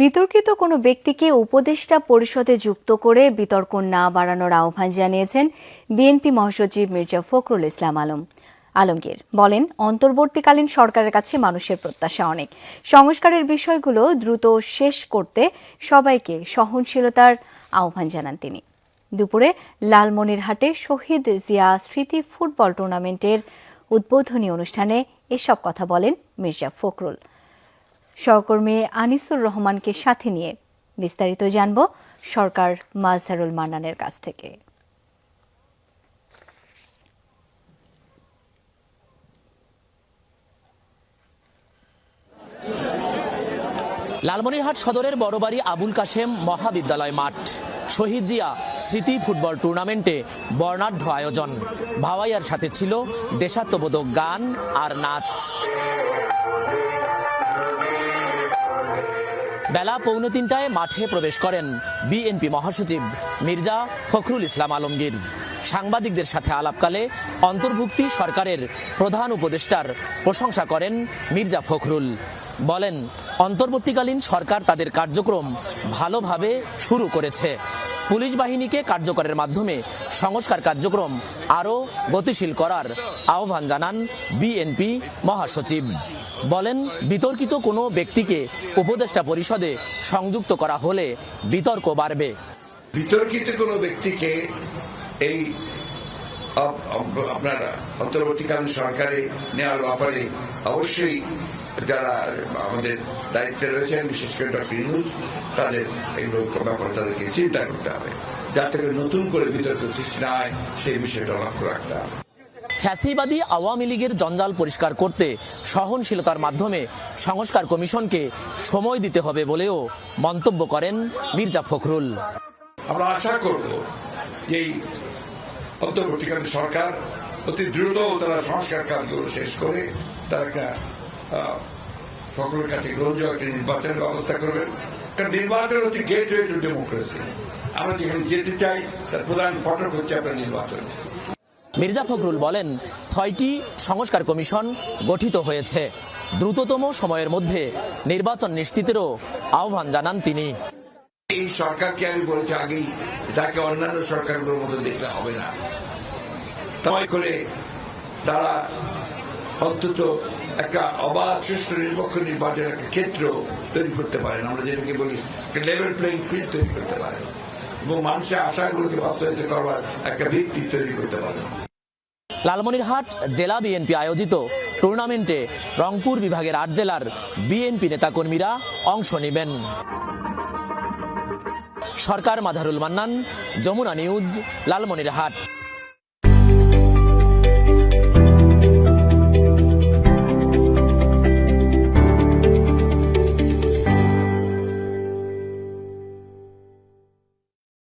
বিতর্কিত কোনো ব্যক্তিকে উপদেষ্টা পরিষদে যুক্ত করে বিতর্ক না বাড়ানোর আহ্বান জানিয়েছেন বিএনপি মহাসচিব মির্জা ফখরুল ইসলাম আলম। আলমগীর বলেন, অন্তর্বর্তীকালীন সরকারের কাছে মানুষের প্রত্যাশা অনেক। সংস্কারের বিষয়গুলো দ্রুত শেষ করতে সবাইকে সহনশীলতার আহ্বান জানান তিনি। দুপুরে লালমনিরহাটে শহীদ জিয়া স্মৃতি ফুটবল টুর্নামেন্টের উদ্বোধনী অনুষ্ঠানে এসব কথা বলেন মির্জা ফখরুল। সহকর্মী আনিসুর রহমানকে সাথে নিয়ে বিস্তারিত জানব সরকার মাজহারুল মান্নানের কাছ থেকে। লালমনিরহাট সদরের বড়বাড়ি আবুল কাশেম মহাবিদ্যালয় মাঠ। শহীদ জিয়া স্মৃতি ফুটবল টুর্নামেন্টে বর্ণাঢ্য আয়োজন। ভাওয়াইয়ার সাথে ছিল দেশাত্মবোধক গান আর নাচ। বেলা পৌনে তিনটায় মাঠে প্রবেশ করেন বিএনপি মহাসচিব মির্জা ফখরুল ইসলাম আলমগীর। সাংবাদিকদের সাথে আলাপকালে অন্তর্ভুক্তি সরকারের প্রধান উপদেষ্টার প্রশংসা করেন মির্জা ফখরুল। বলেন অন্তর্বর্তীকালীন সরকার তাদের কার্যক্রম ভালোভাবে শুরু করেছে। পুলিশ বাহিনীকে কার্যকরের মাধ্যমে সংস্কার কার্যক্রম আরও গতিশীল করার আহ্বান জানান বিএনপি মহাসচিব। বলেন, বিতর্কিত কোনো ব্যক্তিকে উপদেষ্টা পরিষদে সংযুক্ত করা হলে বিতর্ক বাড়বে। বিতর্কিত কোনো ব্যক্তিকে এই আপ- আপ- আপনার অন্তর্বর্তীকালীন সরকারে নেওয়ার ব্যাপারে অবশ্যই যারা আমাদের দায়িত্বে রয়েছেন বিশেষ করে ডক্টর ইউনুস তাদের এগুলো ব্যাপারে তাদেরকে চিন্তা করতে হবে যাতে করে নতুন করে বিতর্ক সৃষ্টি না হয় সেই বিষয়টা লক্ষ্য রাখতে হবে। ফ্যাসিবাদী আওয়ামী লীগের জঞ্জাল পরিষ্কার করতে সহনশীলতার মাধ্যমে সংস্কার কমিশনকে সময় দিতে হবে বলেও মন্তব্য করেন মির্জা ফখরুল। আমরা আশা করব যে এই অন্তর্বর্তীকালীন সরকার অতি দ্রুত তারা সংস্কার কাজগুলো শেষ করে তারা একটা সকলের কাছে গ্রহণযোগ্য একটা নির্বাচনের ব্যবস্থা করবেন। কারণ নির্বাচন হচ্ছে গেট ওয়ে টু ডেমোক্রেসি আমরা যেখানে যেতে চাই তার প্রধান ফটক হচ্ছে আপনার নির্বাচন। মির্জা ফখরুল বলেন ছয়টি সংস্কার কমিশন গঠিত হয়েছে। দ্রুততম সময়ের মধ্যে নির্বাচন নিশ্চিতেরও আহ্বান জানান তিনি। এই সরকারকে আমি বলেছি আগেই তাকে অন্যান্য সরকারগুলোর মতো দেখতে হবে না। তাই করে তারা অন্তত একটা অবাধ সুষ্ঠু নিরপেক্ষ নির্বাচনের একটা ক্ষেত্র তৈরি করতে পারেন। আমরা যেটাকে বলি একটা লেভেল প্লেইং ফিল্ড তৈরি করতে পারেন। এবং মানুষের আশাগুলোকে বাস্তবায়িত করবার একটা ভিত্তি তৈরি করতে পারেন। লালমনিরহাট জেলা বিএনপি আয়োজিত টুর্নামেন্টে রংপুর বিভাগের আট জেলার বিএনপি নেতাকর্মীরা অংশ নেবেন। সরকার মাধারুল মান্নান, যমুনা নিউজ, লালমনিরহাট।